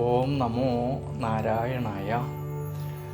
ഓം നമോ നാരായണായ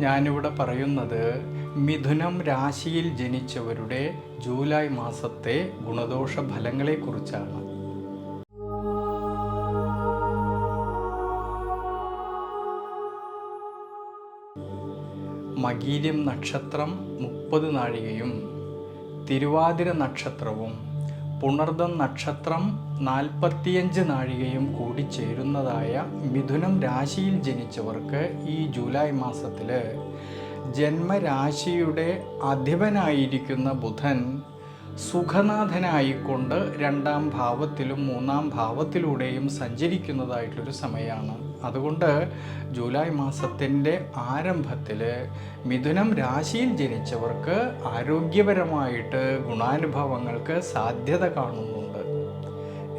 ഞാനിവിടെ പറയുന്നത് മിഥുനം രാശിയിൽ ജനിച്ചവരുടെ ജൂലൈ മാസത്തെ ഗുണദോഷ ഫലങ്ങളെക്കുറിച്ചാണ് മകീര്യം നക്ഷത്രം മുപ്പത് നാഴികയും തിരുവാതിര നക്ഷത്രവും പുണർദം നക്ഷത്രം നാൽപ്പത്തിയഞ്ച് നാഴികയും കൂടി ചേരുന്നതായ മിഥുനം രാശിയിൽ ജനിച്ചവർക്ക് ഈ ജൂലൈ മാസത്തിൽ ജന്മരാശിയുടെ അധിപനായിരിക്കുന്ന ബുധൻ സുഖനാഥനായിക്കൊണ്ട് രണ്ടാം ഭാവത്തിലും മൂന്നാം ഭാവത്തിലൂടെയും സഞ്ചരിക്കുന്നതായിട്ടൊരു സമയമാണ്. അതുകൊണ്ട് ജൂലൈ മാസത്തിന്റെ ആരംഭത്തിൽ മിഥുനം രാശിയിൽ ജനിച്ചവർക്ക് ആരോഗ്യപരമായിട്ട് ഗുണാനുഭവങ്ങൾക്ക് സാധ്യത കാണുന്നുണ്ട്.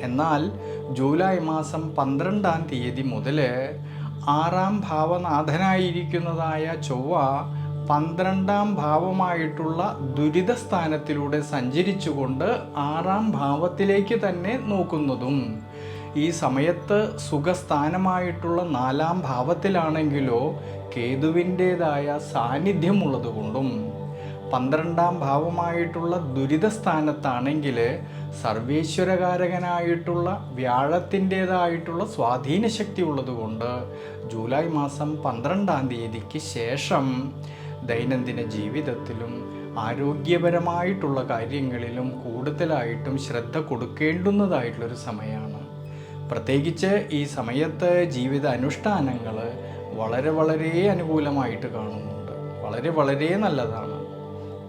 എന്നാൽ ജൂലൈ മാസം പന്ത്രണ്ടാം തീയതി മുതൽ ആറാം ഭാവനാഥനായിരിക്കുന്നതായ ചൊവ്വ പന്ത്രണ്ടാം ഭാവമായിട്ടുള്ള ദുരിത സ്ഥാനത്തിലൂടെ സഞ്ചരിച്ചുകൊണ്ട് ആറാം ഭാവത്തിലേക്ക് തന്നെ നോക്കുന്നതും. ഈ സമയത്ത് സുഖസ്ഥാനമായിട്ടുള്ള നാലാം ഭാവത്തിലാണെങ്കിലോ കേതുവിന്റേതായ സാന്നിധ്യമുള്ളതുകൊണ്ടും. പന്ത്രണ്ടാം ഭാവമായിട്ടുള്ള ദുരിത സ്ഥാനത്താണെങ്കിൽ സർവേശ്വരകാരകനായിട്ടുള്ള വ്യാഴത്തിന്റേതായിട്ടുള്ള സ്വാധീന ശക്തി ഉള്ളതുകൊണ്ട് ജൂലൈ മാസം പന്ത്രണ്ടാം തീയതിക്ക് ശേഷം ദൈനംദിന ജീവിതത്തിലും ആരോഗ്യപരമായിട്ടുള്ള കാര്യങ്ങളിലും കൂടുതലായിട്ടും ശ്രദ്ധ കൊടുക്കേണ്ടുന്നതായിട്ടുള്ളൊരു സമയമാണ്. പ്രത്യേകിച്ച് ഈ സമയത്ത് ജീവിത അനുഷ്ഠാനങ്ങൾ വളരെ വളരെ അനുകൂലമായിട്ട് കാണുന്നുണ്ട്. വളരെ വളരെ നല്ലതാണ്.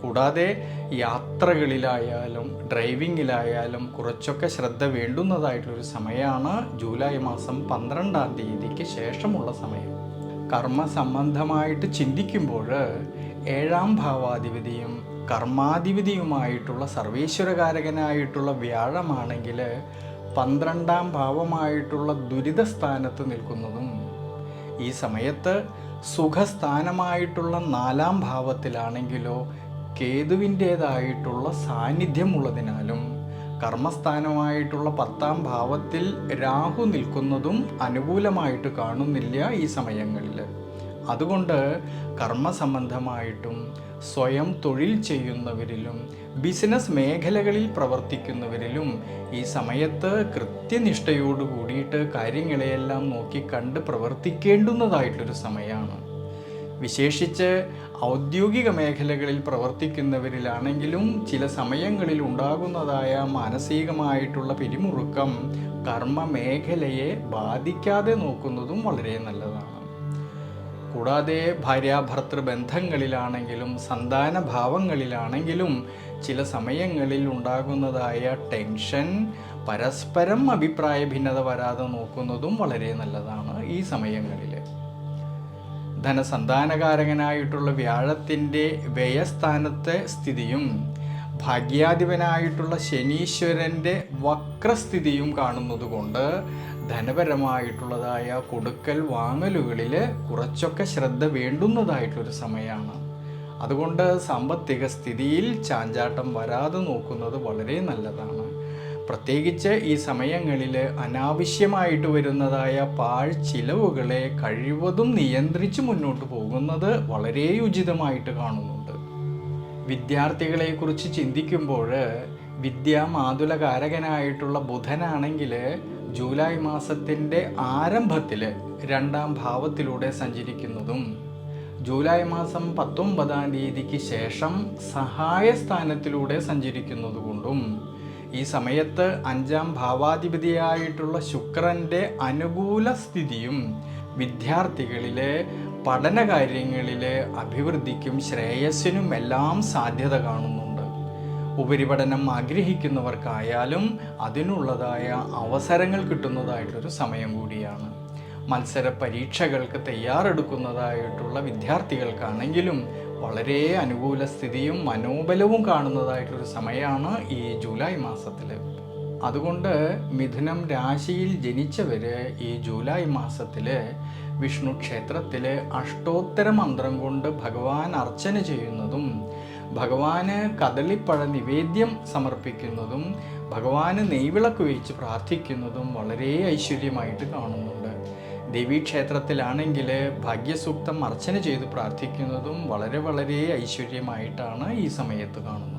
കൂടാതെ യാത്രകളിലായാലും ഡ്രൈവിങ്ങിലായാലും കുറച്ചൊക്കെ ശ്രദ്ധ വേണ്ടുന്നതായിട്ടൊരു സമയമാണ് ജൂലൈ മാസം പന്ത്രണ്ടാം തീയതിക്ക് ശേഷമുള്ള സമയം. കർമ്മ സംബന്ധമായിട്ട് ചിന്തിക്കുമ്പോൾ ഏഴാം ഭാവാധിപതിയും കർമാധിപതിയുമായിട്ടുള്ള സർവേശ്വരകാരകനായിട്ടുള്ള വ്യാഴമാണെങ്കിൽ പന്ത്രണ്ടാം ഭാവമായിട്ടുള്ള ദുരിത സ്ഥാനത്ത് നിൽക്കുന്നതും ഈ സമയത്ത് സുഖസ്ഥാനമായിട്ടുള്ള നാലാം ഭാവത്തിലാണെങ്കിലോ കേതുവിന്റേതായിട്ടുള്ള സാന്നിധ്യമുള്ളതിനാലും കർമ്മസ്ഥാനമായിട്ടുള്ള പത്താം ഭാവത്തിൽ രാഹു നിൽക്കുന്നതും അനുകൂലമായിട്ട് കാണുന്നില്ല ഈ സമയങ്ങളിൽ. അതുകൊണ്ട് കർമ്മസംബന്ധമായിട്ടും സ്വയം തൊഴിൽ ചെയ്യുന്നവരിലും ബിസിനസ് മേഖലകളിൽ പ്രവർത്തിക്കുന്നവരിലും ഈ സമയത്ത് കൃത്യനിഷ്ഠയോട് കൂടിയിട്ട് കാര്യങ്ങളെയെല്ലാം നോക്കി കണ്ട് പ്രവർത്തിക്കേണ്ടുന്നതായിട്ടൊരു സമയമാണ്. വിശേഷിച്ച് ഔദ്യോഗിക മേഖലകളിൽ പ്രവർത്തിക്കുന്നവരിലാണെങ്കിലും ചില സമയങ്ങളിൽ ഉണ്ടാകുന്നതായ മാനസികമായിട്ടുള്ള പിരിമുറുക്കം കർമ്മ മേഖലയെ ബാധിക്കാതെ നോക്കുന്നതും വളരെ നല്ലതാണ്. കൂടാതെ ഭാര്യാഭർത്തൃ ബന്ധങ്ങളിലാണെങ്കിലും സന്താന ഭാവങ്ങളിലാണെങ്കിലും ചില സമയങ്ങളിൽ ഉണ്ടാകുന്നതായ ടെൻഷൻ പരസ്പരം അഭിപ്രായ ഭിന്നത വരാതെ നോക്കുന്നതും വളരെ നല്ലതാണ് ഈ സമയങ്ങളിൽ ധനസന്താനകാരകനായിട്ടുള്ള വ്യാഴത്തിന്റെ വ്യയസ്ഥാനത്തെ സ്ഥിതിയും ഭാഗ്യാധിപനായിട്ടുള്ള ശനീശ്വരന്റെ വക്രസ്ഥിതിയും കാണുന്നതുകൊണ്ട് ധനപരമായിട്ടുള്ളതായ കൊടുക്കൽ വാങ്ങലുകളിൽ കുറച്ചൊക്കെ ശ്രദ്ധ വേണ്ടുന്നതായിട്ടൊരു സമയമാണ്. അതുകൊണ്ട് സാമ്പത്തിക സ്ഥിതിയിൽ ചാഞ്ചാട്ടം വരാതെ നോക്കുന്നത് വളരെ നല്ലതാണ്. പ്രത്യേകിച്ച് ഈ സമയങ്ങളിൽ അനാവശ്യമായിട്ട് വരുന്നതായ പാഴ് ചിലവുകളെ കഴിവതും നിയന്ത്രിച്ച് മുന്നോട്ട് പോകുന്നത് വളരെ ഉചിതമായിട്ട് കാണുന്നുണ്ട്. വിദ്യാർത്ഥികളെക്കുറിച്ച് ചിന്തിക്കുമ്പോൾ വിദ്യാമാതുലകാരകനായിട്ടുള്ള ബുധനാണെങ്കിൽ ജൂലൈ മാസത്തിന്റെ ആരംഭത്തിൽ രണ്ടാം ഭാവത്തിലൂടെ സഞ്ചരിക്കുന്നതും ജൂലൈ മാസം പത്തൊമ്പതാം തീയതിക്ക് ശേഷം സഹായ സ്ഥാനത്തിലൂടെ സഞ്ചരിക്കുന്നതുകൊണ്ടും ഈ സമയത്ത് അഞ്ചാം ഭാവാധിപതിയായിട്ടുള്ള ശുക്രന്റെ അനുകൂല സ്ഥിതിയും വിദ്യാർത്ഥികളിലെ പഠന കാര്യങ്ങളിലെ അഭിവൃദ്ധിക്കും ശ്രേയസ്സിനും എല്ലാം സാധ്യത കാണുന്നുണ്ട്. ഉപരിപഠനം ആഗ്രഹിക്കുന്നവർക്കായാലും അതിനുള്ളതായ അവസരങ്ങൾ കിട്ടുന്നതായിട്ടൊരു സമയം കൂടിയാണ്. മത്സര പരീക്ഷകൾക്ക് തയ്യാറെടുക്കുന്നതായിട്ടുള്ള വിദ്യാർത്ഥികൾക്കാണെങ്കിലും വളരെ അനുകൂല സ്ഥിതിയും മനോബലവും കാണുന്നതായിട്ടൊരു സമയമാണ് ഈ ജൂലൈ മാസത്തിൽ അതുകൊണ്ട് മിഥുനം രാശിയിൽ ജനിച്ചവർ ഈ ജൂലൈ മാസത്തിൽ വിഷ്ണു ക്ഷേത്രത്തിൽ അഷ്ടോത്തര മന്ത്രം കൊണ്ട് ഭഗവാൻ അർച്ചന ചെയ്യുന്നതും ഭഗവാന് കദളിപ്പഴ നിവേദ്യം സമർപ്പിക്കുന്നതും ഭഗവാന് നെയ്വിളക്ക് വെച്ച് പ്രാർത്ഥിക്കുന്നതും വളരെ ഐശ്വര്യമായിട്ട് കാണുന്നുണ്ട്. ദേവീക്ഷേത്രത്തിലാണെങ്കിൽ ഭാഗ്യസൂക്തം അർച്ചന ചെയ്ത് പ്രാർത്ഥിക്കുന്നതും വളരെ വളരെ ഐശ്വര്യമായിട്ടാണ് ഈ സമയത്ത് കാണുന്നത്.